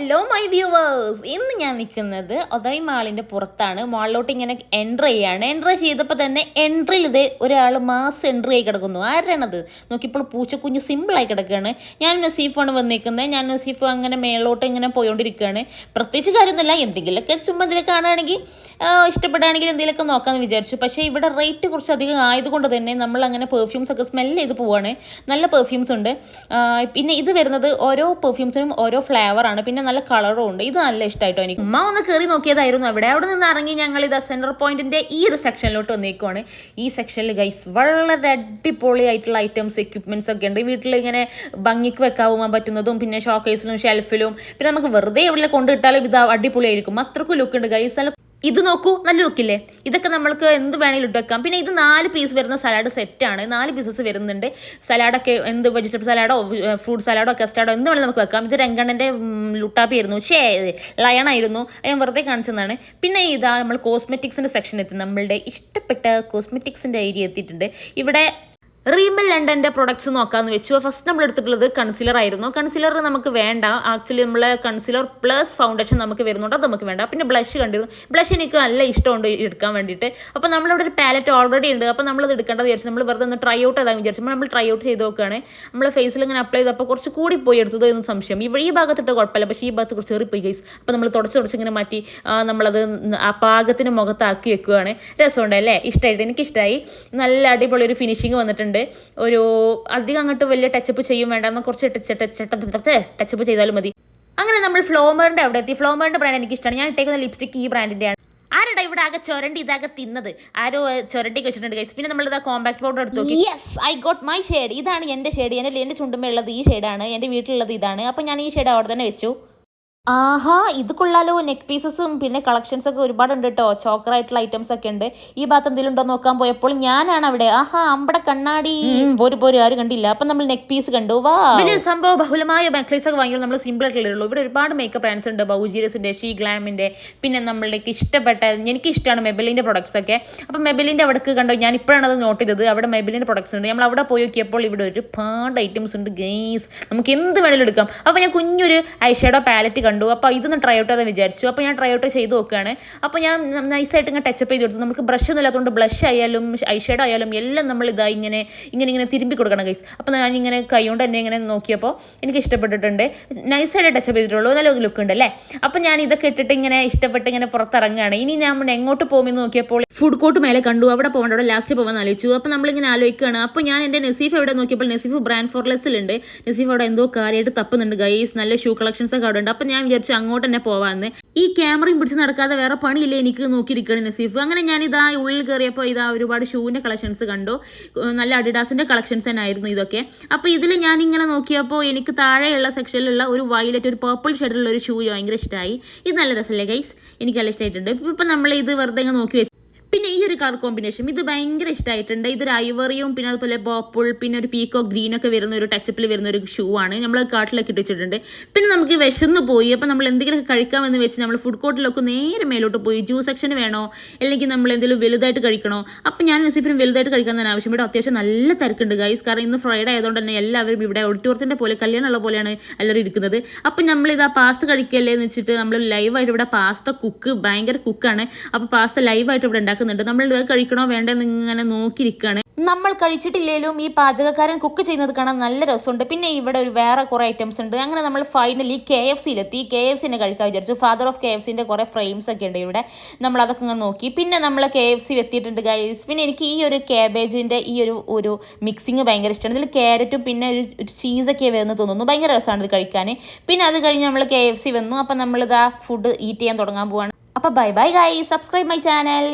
Hello my viewers ഇന്ന് ഞാൻ നിൽക്കുന്നത് ഒതായി മാളിന്റെ പുറത്താണ്. മാളിലോട്ട് ഇങ്ങനെ എൻട്രി ചെയ്യാണ്. എൻട്രി ചെയ്തപ്പോൾ തന്നെ എൻട്രിയിൽ ഇത് ഒരാൾ മാസ് എൻട്രി ആയി കിടക്കുന്നു. ആരാണത്? നോക്കിയപ്പോൾ പൂച്ചക്കുഞ്ഞ് സിമ്പിളായി കിടക്കുകയാണ്. ഞാൻ നസീഫാണ് വന്നിരിക്കുന്നത് ഞാൻ നസീഫ് അങ്ങനെ മേളോട്ട് ഇങ്ങനെ പോയോണ്ടിരിക്കുകയാണ്. പ്രത്യേകിച്ച് കാര്യമൊന്നുമില്ല. എന്തെങ്കിലുമൊക്കെ ചുമ്മാ എന്തെങ്കിലും കാണുകയാണെങ്കിൽ ഇഷ്ടപ്പെടുകയാണെങ്കിൽ എന്തെങ്കിലുമൊക്കെ നോക്കാമെന്ന് വിചാരിച്ചു. പക്ഷേ ഇവിടെ റേറ്റ് കുറച്ച് അധികം ആയതുകൊണ്ട് തന്നെ നമ്മൾ അങ്ങനെ പെർഫ്യൂംസ് ഒക്കെ സ്മെല്ല് ചെയ്ത് പോവാണ്. നല്ല പെർഫ്യൂംസ് ഉണ്ട്. പിന്നെ ഇത് വരുന്നത് ഓരോ പെർഫ്യൂംസിനും ഓരോ ഫ്ലേവറാണ് പിന്നെ നല്ല കളറും ഉണ്ട്. ഇത് നല്ല ഇഷ്ടമായിട്ടോ എനിക്ക്. ഉമ്മ ഒന്ന് കയറി നോക്കിയതായിരുന്നു. അവിടെ അവിടെ നിന്ന് ഇറങ്ങി ഞങ്ങൾ ഇത് സെൻട്രൽ പോയിന്റിന്റെ ഈ ഒരു സെക്ഷനിലോട്ട് വന്നേക്കുവാണ്. ഈ സെക്ഷനിൽ ഗൈസ് വളരെ അടിപൊളിയായിട്ടുള്ള ഐറ്റംസ് എക്യുപ്മെന്റ്സ് ഒക്കെ ഉണ്ട്. വീട്ടിൽ ഇങ്ങനെ ഭംഗിക്ക് വെക്കാവുമ്പോൾ പറ്റുന്നതും പിന്നെ ഷോക്കേസിലും ഷെൽഫിലും പിന്നെ നമുക്ക് വെറുതെ എവിടെ കൊണ്ടിട്ടാലും ഇത് അടിപൊളിയായിരിക്കും. അത്രക്കും ലുക്ക് ഉണ്ട് ഗൈസ് നല്ല ഇത് നോക്കൂ നല്ല ലുക്കില്ലേ ഇതൊക്കെ നമ്മൾക്ക് എന്ത് വേണമെങ്കിലും ഇട്ട് വെക്കാം. പിന്നെ ഇത് നാല് പീസ് വരുന്ന സലാഡ് സെറ്റാണ് നാല് പീസസ് വരുന്നുണ്ട്. സലാഡൊക്കെ എന്ത് വെജിറ്റബിൾ സലാഡോ ഫ്രൂട്ട് സലാഡോ കസ്റ്റാർഡോ എന്ത് വേണമെങ്കിലും നമുക്ക് വെക്കാം. ഇത് രംഗണ്ണന്റെ ലുട്ടാപ്പി ആയിരുന്നു. ഷേ ലയണായിരുന്നു ഞാൻ വെറുതെ കാണിച്ചതാണ് പിന്നെ ഇതാ നമ്മൾ കോസ്മെറ്റിക്സിന്റെ സെക്ഷൻ എത്തി. നമ്മളുടെ ഇഷ്ടപ്പെട്ട കോസ്മെറ്റിക്സിന്റെ ഐഡിയ എത്തിയിട്ടുണ്ട്. ഇവിടെ റീമൽ ലണ്ടന്റെ പ്രൊഡക്ട്സ് നോക്കാമെന്ന് വെച്ചു. ഫസ്റ്റ് നമ്മൾ എടുത്തിട്ടുള്ളത് കൺസിലർ ആയിരുന്നു. കൺസിലർ നമുക്ക് വേണ്ട. ആക്ച്വലി നമ്മൾ കൺസിലർ പ്ലസ് ഫൗണ്ടേഷൻ നമുക്ക് വരുന്നുണ്ട്. അത് നമുക്ക് വേണ്ട. പിന്നെ ബ്ലഷ് കണ്ടിരുന്നു. ബ്ലഷ് എനിക്ക് നല്ല ഇഷ്ടമുണ്ട് എടുക്കാൻ വേണ്ടിയിട്ട്. അപ്പോൾ നമ്മളിവിടെ ഒരു പാലറ്റ് ഓൾറെഡി ഉണ്ട്. അപ്പോൾ നമ്മൾ നമ്മളത് എടുക്കേണ്ടത് വിചാരിച്ചു. നമ്മൾ വെറുതെ ഒന്ന് ട്രൈ ഔട്ട് ചെയ്താൽ വിചാരിച്ചു. നമ്മൾ ട്രൈ ഔട്ട് ചെയ്ത് നോക്കുകയാണ് നമ്മൾ ഫേസിൽ ഇങ്ങനെ അപ്ലൈ ചെയ്തപ്പോൾ കുറച്ച് കൂടി പോയി എടുത്തത് എന്ന് സംശയം. ഇവിടെ ഈ ഭാഗത്തിട്ട് കുഴപ്പമില്ല. പക്ഷേ ഈ ഭാഗത്ത് കുറച്ച് ഏറിപ്പോയി ഗൈസ് അപ്പോൾ നമ്മൾ തുടച്ച് തുടച്ച് ഇങ്ങനെ മാറ്റി നമ്മളത് ആ പാകത്തിന് മുഖത്താക്കി വെക്കുകയാണ് രസമുണ്ട് അല്ലേ? ഇഷ്ടമായിട്ട് എനിക്കിഷ്ടമായി നല്ല അടിപൊളി ഒരു ഫിനിഷിങ് വന്നിട്ടുണ്ട്. ഒരു അധികം അങ്ങോട്ട് വലിയ ടച്ചപ്പ് ചെയ്യും വേണ്ട. എന്നാൽ കുറച്ച് ടച്ച് ടച്ചപ്പ് ചെയ്താലും മതി. അങ്ങനെ നമ്മൾ ഫ്ലോമറിന്റെ അവിടെ എത്തി. ഫ്ലോമറിന്റെ ബ്രാൻഡ് എനിക്ക് ഇഷ്ടമാണ് ഞാൻ ഇട്ടേക്കുന്ന ലിപ്സ്റ്റിക് ഈ ബ്രാൻഡിന്റെയാണ് ആരുടെ ഇവിടെ ആകെ ചുരണ്ടി ഇതാകെ തിന്നത്? ആരോ ചുരണ്ടി വെച്ചിട്ടുണ്ട് ഗൈസ് പിന്നെ നമ്മൾ ഇതാ കോമ്പാക്ട് പൗഡർ എടുത്തു yes I got my shade ഇതാണ് എന്റെ ഷെയ്ഡ് എന്റെ എന്റെ ചുണ്ടുമേ ഉള്ളത് ഈ ഷെയ്ഡാണ് എന്റെ വീട്ടിലുള്ളത് ഇതാണ്. അപ്പോൾ ഞാൻ ഈ ഷെയ്ഡ് അവിടെ തന്നെ വെച്ചു. ആഹാ ഇത് കൊള്ളാലോ. നെക്ക് പീസസും പിന്നെ കളക്ഷൻസ് ഒക്കെ ഒരുപാടുണ്ട് കേട്ടോ ചോക്കർ ആയിട്ടുള്ള ഐറ്റംസ് ഒക്കെ ഉണ്ട്. ഈ ഭാഗത്ത് എന്തെങ്കിലും ഉണ്ടോ നോക്കാൻ പോയപ്പോൾ ഞാനാണ് അവിടെ. ആഹാ അമ്പടെ കണ്ണാടി. പോര് പോര് ആരും കണ്ടില്ല. അപ്പൊ നമ്മൾ നെക്ക് പീസ് കണ്ടു. വാ. വലിയ സംഭവം ബഹുലമായ നെക്ലേസ് ഒക്കെ വാങ്ങിയാൽ നമ്മൾ സിമ്പിൾ ആയിട്ടുള്ളൂ ഇവിടെ ഒരുപാട് മേക്കപ്പ് ബ്രാൻഡ്സ് ഉണ്ട്. ബൗജീരസിന്റെ ഷീ ഗ്ലാമിന്റെ പിന്നെ നമ്മളുടെ ഇഷ്ടപ്പെട്ട എനിക്ക് ഇഷ്ടമാണ് മെബലിന്റെ പ്രൊഡക്ട്സ് ഒക്കെ. അപ്പൊ മെബലിന്റെ അവിടേക്ക് കണ്ടോ ഞാൻ ഇപ്പോഴാണ് അത് നോട്ട് ചെയ്തത്. അവിടെ മെബലിന്റെ പ്രൊഡക്ട്സ് ഉണ്ട്. നമ്മൾ അവിടെ പോയി നോക്കിയപ്പോൾ ഇവിടെ ഒരുപാട് ഐറ്റംസ് ഉണ്ട് ഗെയ്സ് നമുക്ക് എന്ത് വേണമെങ്കിലും എടുക്കാം. അപ്പൊ ഞാൻ കുഞ്ഞൊരു ഐഷാഡോ പാലറ്റ് കണ്ടു. അപ്പോൾ ഇതൊന്ന് ട്രൈ ഔട്ട് ചെയ്താൽ വിചാരിച്ചു. അപ്പോൾ ഞാൻ ട്രൈ ഔട്ട് ചെയ്ത് നോക്കുകയാണ്. അപ്പോൾ ഞാൻ നൈസായിട്ട് ഇങ്ങനെ ടച്ചപ്പ് ചെയ്ത് കൊടുത്തു. നമുക്ക് ബ്രഷ് ഒന്നും ഇല്ലാത്തതുകൊണ്ട് ബ്ലഷ് ആയാലും ഐഷാഡോ ആയാലും എല്ലാം നമ്മൾ ഇതാ ഇങ്ങനെ ഇങ്ങനെ ഇങ്ങനെ തിരുമ്പി കൊടുക്കണം ഗൈസ് അപ്പോൾ ഞാൻ ഇങ്ങനെ കൈ കൊണ്ട് തന്നെ ഇങ്ങനെ നോക്കിയപ്പോൾ എനിക്ക് ഇഷ്ടപ്പെട്ടിട്ടുണ്ട്. നൈസായിട്ട് ടച്ചപ്പ് ചെയ്തിട്ടുള്ളൂ. നല്ല ലുക്ക് ഉണ്ട് അല്ലേ? അപ്പോൾ ഞാൻ ഇതൊക്കെ ഇട്ടിട്ട് ഇങ്ങനെ ഇഷ്ടപ്പെട്ട് ഇങ്ങനെ പുറത്തിറങ്ങുകയാണ്. ഇനി ഞാൻ എങ്ങോട്ട് പോകുമെന്ന് നോക്കിയപ്പോൾ ഫുഡ് കോർട്ട് മേലെ കണ്ടു. അവിടെ പോകേണ്ട അവിടെ ലാസ്റ്റ് പോകാൻ ആലോചിച്ചു. അപ്പോൾ നമ്മളിങ്ങനെ ആലോചിക്കുകയാണ്. അപ്പോൾ ഞാൻ എന്റെ നസീഫ് എവിടെ നോക്കിയപ്പോൾ നസീഫ് ബ്രാൻഡ് ഫോർലെസ്സിലുണ്ട് നസീഫ് അവിടെ എന്തോ കാര്യമായിട്ട് തപ്പുന്നുണ്ട് ഗൈസ് നല്ല ഷൂ കളക്ഷൻസ് ഒക്കെ അവിടെ ഉണ്ട്. അപ്പോൾ ഞാൻ വിചാരിച്ചു അങ്ങോട്ട് തന്നെ പോവാന്ന്. ഈ ക്യാമറയും പിടിച്ച് നടക്കാതെ വേറെ പണിയില്ലേ എനിക്ക് നോക്കിയിരിക്കുകയാണ് നസീഫ്? അങ്ങനെ ഞാൻ ഇതാ ഉള്ളിൽ കയറിയപ്പോൾ ഇതാ ഒരുപാട് ഷൂവിന്റെ കളക്ഷൻസ് കണ്ടു. നല്ല അഡിഡാസിന്റെ കളക്ഷൻസ് തന്നെ ആയിരുന്നു ഇതൊക്കെ. അപ്പോൾ ഇതിൽ ഞാൻ ഇങ്ങനെ നോക്കിയപ്പോൾ എനിക്ക് താഴെയുള്ള സെക്ഷനിലുള്ള ഒരു വയലറ്റ് ഒരു പേർപ്പിൾ ഷെയ്ഡിലുള്ള ഒരു ഷൂ ഭയങ്കര ഇഷ്ടമായി ഇത് നല്ല രസമല്ലേ ഗൈസ് എനിക്ക് നല്ല ഇഷ്ടമായിട്ടുണ്ട് ഇപ്പം നമ്മൾ ഇത് വെറുതെ ഇങ്ങനെ നോക്കി പിന്നെ ഈ ഒരു കളർ കോമ്പിനേഷൻ ഇത് ഭയങ്കര ഇഷ്ടമായിട്ടുണ്ട് ഇതൊരു ഐവറിയും പിന്നെ അതുപോലെ ബോപ്പിൾ പിന്നെ ഒരു പീക്കോ ഗ്രീൻ ഒക്കെ വരുന്ന ഒരു ടച്ചപ്പിൽ വരുന്ന ഒരു ഷൂ ആണ്. നമ്മൾ കാട്ടിലൊക്കെ ഇട്ട് വെച്ചിട്ടുണ്ട്. പിന്നെ നമുക്ക് വിശന്ന് പോയി. അപ്പോൾ നമ്മൾ എന്തെങ്കിലുമൊക്കെ കഴിക്കാമെന്ന് വെച്ച് നമ്മൾ ഫുഡ് കോർട്ടിലൊക്കെ നേരെ മേലോട്ട് പോയി. ജ്യൂസ് സെക്ഷൻ വേണോ? അല്ലെങ്കിൽ നമ്മൾ എന്തെങ്കിലും വലുതായിട്ട് കഴിക്കണോ? അപ്പോൾ ഞാൻ നസീഫിനും വലുതായിട്ട് കഴിക്കാൻ തന്നെ ആവശ്യം ഇവിടെ അത്യാവശ്യം നല്ല തിരക്കുണ്ട് ഗൈസ് കാരണം ഇന്ന് ഫ്രൈഡേ ആയതുകൊണ്ട് തന്നെ എല്ലാവരും ഇവിടെ ഓഡിറ്റോറിയത്തിന്റെ പോലെ കല്യാണമുള്ള പോലെയാണ് എല്ലാവരും ഇരിക്കുന്നത്. അപ്പം ഇതാ പാസ്ത കഴിക്കല്ലേ എന്ന് വെച്ചിട്ട് നമ്മൾ ലൈവായിട്ട് ഇവിടെ പാസ്ത കുക്ക് ഭയങ്കര കുക്കാണ് അപ്പോൾ പാസ്ത ലൈവായിട്ട് ഇവിടെ ഉണ്ടാക്കുന്നുണ്ട്. നമ്മൾ കഴിക്കണോ വേണ്ടെന്ന് ഇങ്ങനെ നോക്കിയിരിക്കുകയാണ് നമ്മൾ കഴിച്ചിട്ടില്ലേലും ഈ പാചകക്കാരൻ കുക്ക് ചെയ്യുന്നത് കാണാൻ നല്ല രസമുണ്ട്. പിന്നെ ഇവിടെ ഒരു വേറെ കുറേ ഐറ്റംസ് ഉണ്ട്. അങ്ങനെ നമ്മൾ ഫൈനലി കെ എഫ് സിയിലെത്തി കെ എഫ് സിനെ കഴിക്കാൻ വിചാരിച്ചു. ഫാദർ ഓഫ് കെ എഫ് സിന്റെ കുറേ ഫ്രെയിംസ് ഒക്കെ ഉണ്ട് ഇവിടെ. നമ്മൾ അതൊക്കെ ഇങ്ങനെ നോക്കി. പിന്നെ നമ്മൾ കെ എഫ് സി എത്തിയിട്ടുണ്ട് ഗൈസ് പിന്നെ എനിക്ക് ഈ ഒരു കാബേജിന്റെ ഈ ഒരു ഒരു മിക്സിങ് ഭയങ്കര ഇഷ്ടമാണ്. ഇതിൽ ക്യാരറ്റും പിന്നെ ഒരു ചീസൊക്കെ വരുന്നത് തോന്നുന്നു. ഭയങ്കര രസമാണ് ഇത് കഴിക്കാൻ പിന്നെ അത് കഴിഞ്ഞ് നമ്മൾ കെ എഫ് സി വന്നു. അപ്പം നമ്മളിത് ആ ഫുഡ് ഈറ്റ് ചെയ്യാൻ തുടങ്ങാൻ പോവാണ്. അപ്പോൾ bye bye guys subscribe my channel